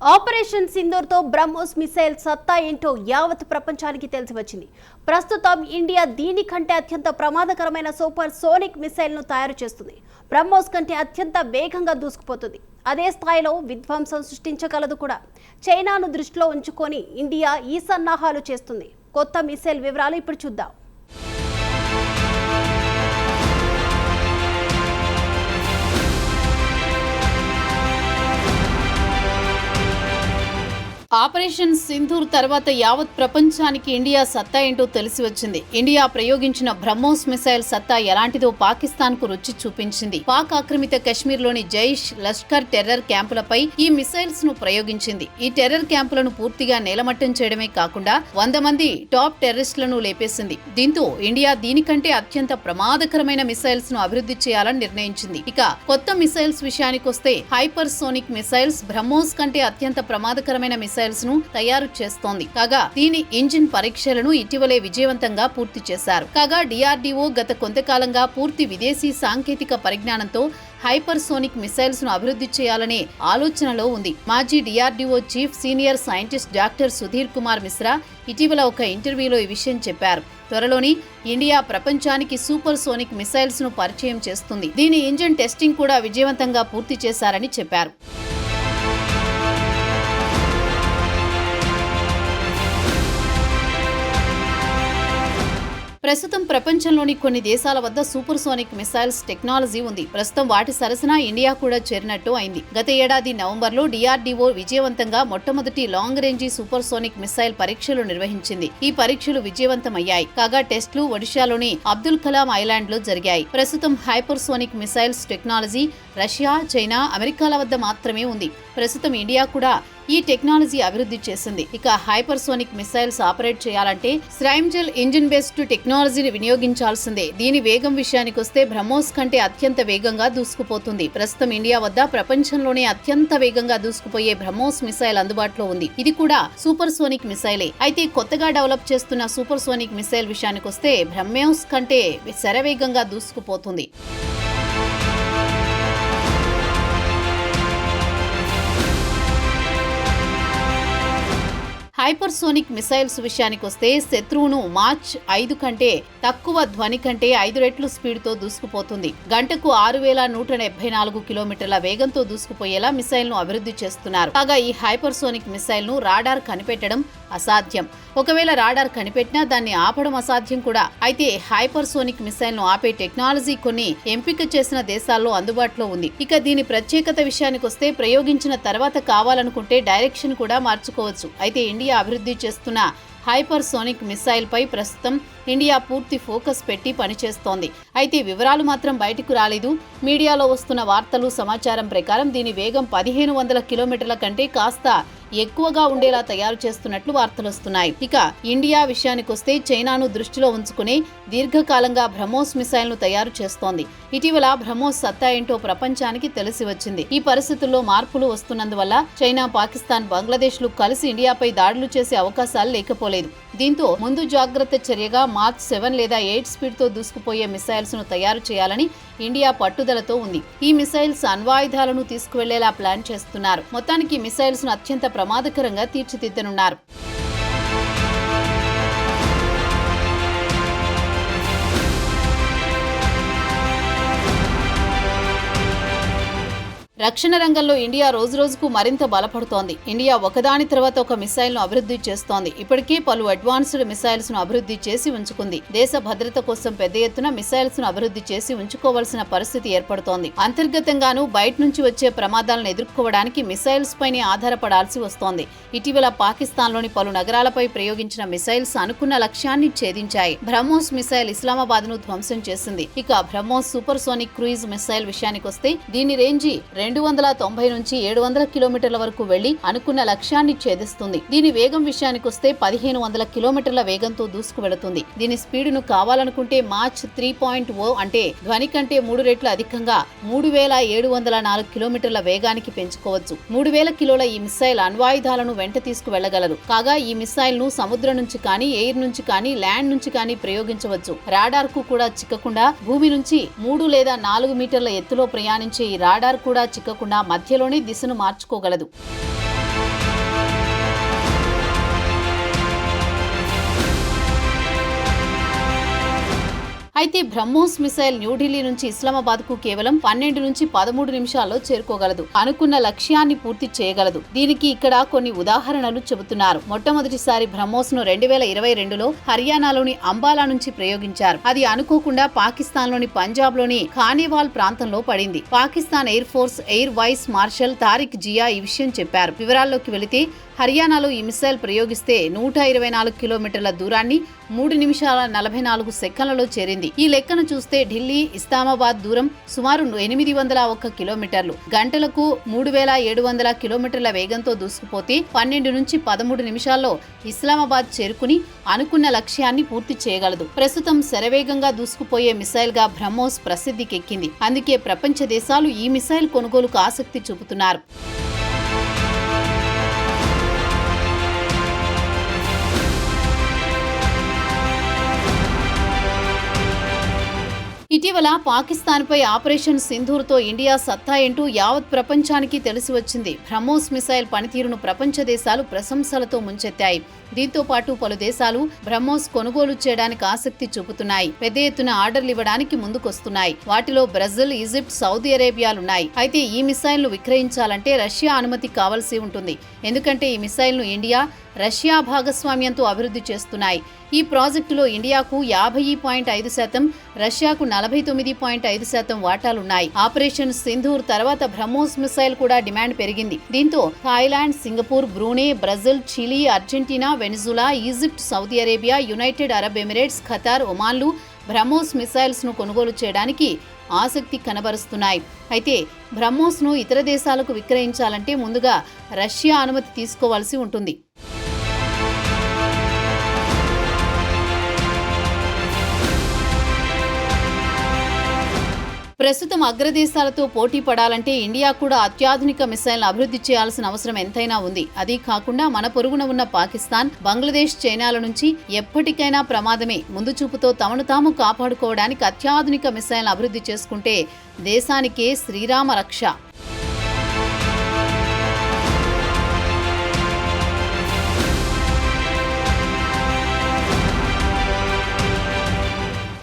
Operation సింధూర్తో BrahMos missile సత్తా ఏంటో యావత్ ప్రపంచానికి తెలిసి వచ్చింది. ప్రస్తుతం ఇండియా దీనికంటే అత్యంత ప్రమాదకరమైన సూపర్ సోనిక్ మిసైల్ను తయారు చేస్తుంది. బ్రహ్మోస్ కంటే అత్యంత వేగంగా దూసుకుపోతుంది. అదే స్థాయిలో విధ్వంసం సృష్టించగలదు కూడా. చైనాను దృష్టిలో ఉంచుకొని ఇండియా ఈ సన్నాహాలు చేస్తుంది. కొత్త మిసైల్ వివరాలు ఇప్పుడు చూద్దాం. ఆపరేషన్ సింధూర్ తర్వాత యావత్ ప్రపంచానికి ఇండియా సత్తా ఏంటో తెలిసి వచ్చింది. ఇండియా ప్రయోగించిన బ్రహ్మోస్ మిసైల్ సత్తా ఎలాంటిదో పాకిస్తాన్కు రుచి చూపించింది. పాక్ ఆక్రమిత కశ్మీర్లోని జైష్ లష్కర్ టెర్రర్ క్యాంపులపై ఈ మిసైల్స్ను ప్రయోగించింది. ఈ టెర్రర్ క్యాంపులను పూర్తిగా నేలమట్టం చేయడమే కాకుండా వంద మంది టాప్ టెర్రరిస్టులను లేపేసింది. దీంతో ఇండియా దీనికంటే అత్యంత ప్రమాదకరమైన మిసైల్స్ను అభివృద్ధి చేయాలని నిర్ణయించింది. ఇక కొత్త మిసైల్స్ విషయానికొస్తే హైపర్ సోనిక్ మిసైల్స్ బ్రహ్మోస్ కంటే అత్యంత ప్రమాదకరమైన మిసైల్ మిసైల్స్ను తయారు చేస్తోంది. కాగా దీని ఇంజిన్ పరీక్షలను ఇటీవలే విజయవంతంగా పూర్తి చేశారు. కాగా డిఆర్డీఓ గత కొంతకాలంగా పూర్తి విదేశీ సాంకేతిక పరిజ్ఞానంతో హైపర్ సోనిక్ మిసైల్స్ను అభివృద్ధి చేయాలనే ఆలోచనలో ఉంది. మాజీ DRDO chief senior scientist doctor Sudhir Kumar Mishra ఇటీవల ఒక ఇంటర్వ్యూలో ఈ విషయం చెప్పారు. త్వరలోని ఇండియా ప్రపంచానికి సూపర్ సోనిక్ మిసైల్స్ను పరిచయం చేస్తుంది. దీని ఇంజిన్ టెస్టింగ్ కూడా విజయవంతంగా పూర్తి చేశారని చెప్పారు. ప్రస్తుతం ప్రపంచంలోని కొన్ని దేశాల వద్ద సూపర్ సోనిక్ మిసైల్స్ టెక్నాలజీ ఉంది. ప్రస్తుతం వాటి సరసన ఇండియా కూడా చేరినట్టు అయింది. గత ఏడాది నవంబర్లో డిఆర్డీఓ విజయవంతంగా మొట్టమొదటి long range supersonic missile పరీక్షలు నిర్వహించింది. ఈ పరీక్షలు విజయవంతమయ్యాయి. కాగా టెస్టులు ఒడిశాలోని అబ్దుల్ కలాం ఐలాండ్లో జరిగాయి. ప్రస్తుతం hypersonic missiles technology Russia China అమెరికాల వద్ద మాత్రమే ఉంది. ప్రస్తుతం ఇండియా కూడా ఈ టెక్నాలజీ అభివృద్ధి చేసింది ఇక హైపర్సోనిక్ మిసైల్స్ ఆపరేట్ చేయాలంటే స్ట్రైమ్జెల్ ఇంజిన్ బేస్డ్ టెక్నాలజీని వినియోగించాల్సిందే. దీని వేగం విషయానికి వస్తే బ్రహ్మోస్ కంటే అత్యంత వేగంగా దూసుకుపోతుంది. ప్రస్తుతం ఇండియా వద్ద ప్రపంచంలోనే అత్యంత వేగంగా దూసుకుపోయే బ్రహ్మోస్ మిసైల్ అందుబాటులో ఉంది. ఇది కూడా సూపర్ సోనిక్ మిసైలే. అయితే కొత్తగా డెవలప్ చేస్తున్న సూపర్ సోనిక్ మిసైల్ విషయానికి వస్తే బ్రహ్మోస్ కంటే శరవేగంగా దూసుకుపోతుంది. హైపర్సోనిక్ మిసైల్స్ విషయానికి వస్తే శత్రువును మార్చ్ ఐదు కంటే తక్కువ ధ్వని కంటే ఐదు రెట్లు స్పీడ్తో దూసుకుపోతుంది. గంటకు ఆరు వేల నూట డెబ్బై నాలుగు కిలోమీటర్ల వేగంతో దూసుకుపోయేలా మిసైల్ను అభివృద్ధి చేస్తున్నారు. కాగా ఈ హైపర్సోనిక్ మిసైల్ను రాడార్ కనిపెట్టడం అసాధ్యం. ఒకవేళ రాడార్ కనిపెట్టినా దాన్ని ఆపడం అసాధ్యం కూడా. అయితే హైపర్సోనిక్ మిసైల్ను ఆపే టెక్నాలజీ కొన్ని ఎంపిక చేసిన దేశాల్లో అందుబాటులో ఉంది. ఇక దీని ప్రత్యేకత విషయానికి వస్తే ప్రయోగించిన తర్వాత కావాలనుకుంటే డైరెక్షన్ కూడా మార్చుకోవచ్చు. అయితే ఇండియా అభివృద్ధి చేస్తున్న హైపర్సోనిక్ మిసైల్పై పై ప్రస్తుతం ఇండియా పూర్తి ఫోకస్ పెట్టి పనిచేస్తోంది. అయితే వివరాలు మాత్రం బయటకు రాలేదు. మీడియాలో వస్తున్న వార్తలు సమాచారం ప్రకారం దీని వేగం పదిహేను వందల కిలోమీటర్ల కంటే కాస్త ఎక్కువగా ఉండేలా తయారు చేస్తున్నట్లు వార్తలు వస్తున్నాయి. ఇక ఇండియా విషయానికొస్తే చైనాను దృష్టిలో ఉంచుకుని దీర్ఘకాలంగా బ్రహ్మోస్ మిసైల్ను తయారు చేస్తోంది. ఇటీవల బ్రహ్మోస్ సత్తా ఏంటో ప్రపంచానికి తెలిసి వచ్చింది. ఈ పరిస్థితుల్లో మార్పులు వస్తున్నందువల్ల చైనా పాకిస్తాన్ బంగ్లాదేశ్లు కలిసి ఇండియాపై దాడులు చేసే అవకాశాలు లేకపోలేదు. దీంతో ముందు జాగ్రత్త చర్యగా మార్చ్ సెవెన్ లేదా ఎయిట్ స్పీడ్తో దూసుకుపోయే మిసైల్స్ను తయారు చేయాలని ఇండియా పట్టుదలతో ఉంది. ఈ మిసైల్స్ అణ్వాయుధాలను తీసుకువెళ్ళేలా ప్లాన్ చేస్తున్నారు. మొత్తానికి మిసైల్స్ను అత్యంత ప్రమాదకరంగా తీర్చిదిద్దనున్నారు. రక్షణ రంగంలో ఇండియా రోజురోజుకు మరింత బలపడుతోంది. ఇండియా ఒకదాని తర్వాత ఒక మిసైల్ను అభివృద్ధి చేస్తోంది. ఇప్పటికే పలు అడ్వాన్స్డ్ మిసైల్స్ను అభివృద్ధి చేసి ఉంచుకుంది. దేశ భద్రత కోసం పెద్ద ఎత్తున మిసైల్స్ను అభివృద్ధి చేసి ఉంచుకోవాల్సిన పరిస్థితి ఏర్పడుతోంది. అంతర్గతంగానూ బయట నుంచి వచ్చే ప్రమాదాలను ఎదుర్కోవడానికి మిసైల్స్ పైనే ఆధారపడాల్సి వస్తోంది. ఇటీవల పాకిస్తాన్లోని పలు నగరాలపై ప్రయోగించిన మిసైల్స్ అనుకున్న లక్ష్యాన్ని ఛేదించాయి. బ్రహ్మోస్ మిసైల్ ఇస్లామాబాద్ను ధ్వంసం చేసింది. ఇక BrahMos supersonic cruise missile విషయానికొస్తే దీని రేంజి రెండు వందల తొంభై నుంచి ఏడు వందల కిలోమీటర్ల వరకు వెళ్ళి అనుకున్న లక్ష్యాన్ని ఛేదిస్తుంది. దీని వేగం విషయానికొస్తే పదిహేను వందల కిలోమీటర్ల వేగంతో దూసుకు వెళుతుంది దీని స్పీడును కావాలనుకుంటే మార్చ్ త్రీ పాయింట్ ఓ అంటే ధ్వని కంటే మూడు రెట్లు అధికంగా మూడు వేల ఏడు వందల నాలుగు కిలోమీటర్ల వేగానికి పెంచుకోవచ్చు. మూడు వేల కిలోల ఈ మిసైల్ అణ్వాయుధాలను వెంట తీసుకువెళ్ళగలరు కాగా ఈ మిసైల్ను సముద్రం నుంచి కానీ ఎయిర్ నుంచి కానీ ల్యాండ్ నుంచి కానీ ప్రయోగించవచ్చు. రాడార్కు కూడా చిక్కకుండా భూమి నుంచి మూడు లేదా నాలుగు మీటర్ల ఎత్తులో ప్రయాణించే ఈ రాడార్ కూడా చిక్కకుండా మధ్యలోనే దిశను మార్చుకోగలదు. అయితే బ్రహ్మోస్ మిసైల్ న్యూఢిల్లీ నుంచి ఇస్లామాబాద్కు కేవలం పన్నెండు నుంచి పదమూడు నిమిషాల్లో చేరుకోగలదు. అనుకున్న లక్ష్యాన్ని పూర్తి చేయగలదు. దీనికి ఇక్కడ కొన్ని ఉదాహరణలు చెబుతున్నారు. మొట్టమొదటిసారి బ్రహ్మోస్ను రెండు వేల ఇరవై రెండులో హర్యానాలోని అంబాలా నుంచి ప్రయోగించారు. అది అనుకోకుండా పాకిస్తాన్లోని పంజాబ్లోని ఖానేవాల్ ప్రాంతంలో పడింది. Pakistan air force air vice marshal Tariq Zia ఈ విషయం చెప్పారు. వివరాల్లోకి వెళితే హర్యానాలో ఈ మిసైల్ ప్రయోగిస్తే నూట ఇరవై నాలుగు కిలోమీటర్ల దూరాన్ని మూడు నిమిషాల నలభై నాలుగు సెకన్లలో చేరింది. ఈ లెక్కను చూస్తే ఢిల్లీ ఇస్లామాబాద్ దూరం సుమారు ఎనిమిది వందల ఒక్క కిలోమీటర్లు. గంటలకు మూడు వేల ఏడు వందల కిలోమీటర్ల వేగంతో దూసుకుపోతే పన్నెండు నుంచి పదమూడు నిమిషాల్లో ఇస్లామాబాద్ చేరుకుని అనుకున్న లక్ష్యాన్ని పూర్తి చేయగలదు. ప్రస్తుతం శరవేగంగా దూసుకుపోయే మిసైల్గా బ్రహ్మోస్ ప్రసిద్ధికెక్కింది. అందుకే ప్రపంచ దేశాలు ఈ మిసైల్ కొనుగోలుకు ఆసక్తి చూపుతున్నారు. ఇటీవల పాకిస్తాన్పై ఆపరేషన్ సింధూర్తో ఇండియా సత్తా ఏంటూ యావత్ ప్రపంచానికి తెలిసి వచ్చింది. బ్రహ్మోస్ మిసైల్ పనితీరును ప్రపంచ దేశాలు ప్రశంసలతో ముంచెత్తాయి. దీంతో పాటు పలు దేశాలు బ్రహ్మోస్ కొనుగోలు చేయడానికి ఆసక్తి చూపుతున్నాయి. పెద్ద ఎత్తున ఆర్డర్లు ఇవ్వడానికి ముందుకొస్తున్నాయి. వాటిలో బ్రెజిల్ ఈజిప్ట్ సౌదీ అరేబియాలున్నాయి. అయితే ఈ మిసైల్ను విక్రయించాలంటే రష్యా అనుమతి కావాల్సి ఉంటుంది. ఎందుకంటే ఈ మిసైల్ను ఇండియా రష్యా భాగస్వామ్యంతో అభివృద్ధి చేస్తున్నాయి. ఈ ప్రాజెక్టులో ఇండియాకు యాభై పాయింట్ ఐదు శాతం రష్యాకు నలభై తొమ్మిది పాయింట్ ఐదు శాతం వాటాలున్నాయి. ఆపరేషన్ సింధూర్ తర్వాత బ్రహ్మోస్ మిసైల్ కూడా డిమాండ్ పెరిగింది. దీంతో Thailand Singapore Brunei Brazil Chile Argentina Venezuela Egypt Saudi Arabia United Arab Emirates Qatar ఒమాన్లు BrahMos మిసైల్స్ను కొనుగోలు చేయడానికి ఆసక్తి కనబరుస్తున్నాయి. అయితే బ్రహ్మోస్ను ఇతర దేశాలకు విక్రయించాలంటే ముందుగా రష్యా అనుమతి తీసుకోవాల్సి ఉంటుంది. ప్రస్తుతం అగ్రదేశాలతో పోటీ పడాలంటే ఇండియా కూడా అత్యాధునిక మిసైల్ను అభివృద్ధి చేయాల్సిన అవసరం ఎంతైనా ఉంది. అది కాకుండా మన పొరుగున ఉన్న పాకిస్తాన్ బంగ్లాదేశ్ చైనాల నుంచి ఎప్పటికైనా ప్రమాదమే. ముందు చూపుతో తమను తాము కాపాడుకోవడానికి అత్యాధునిక మిసైల్ను అభివృద్ధి చేసుకుంటే దేశానికే శ్రీరామ రక్ష.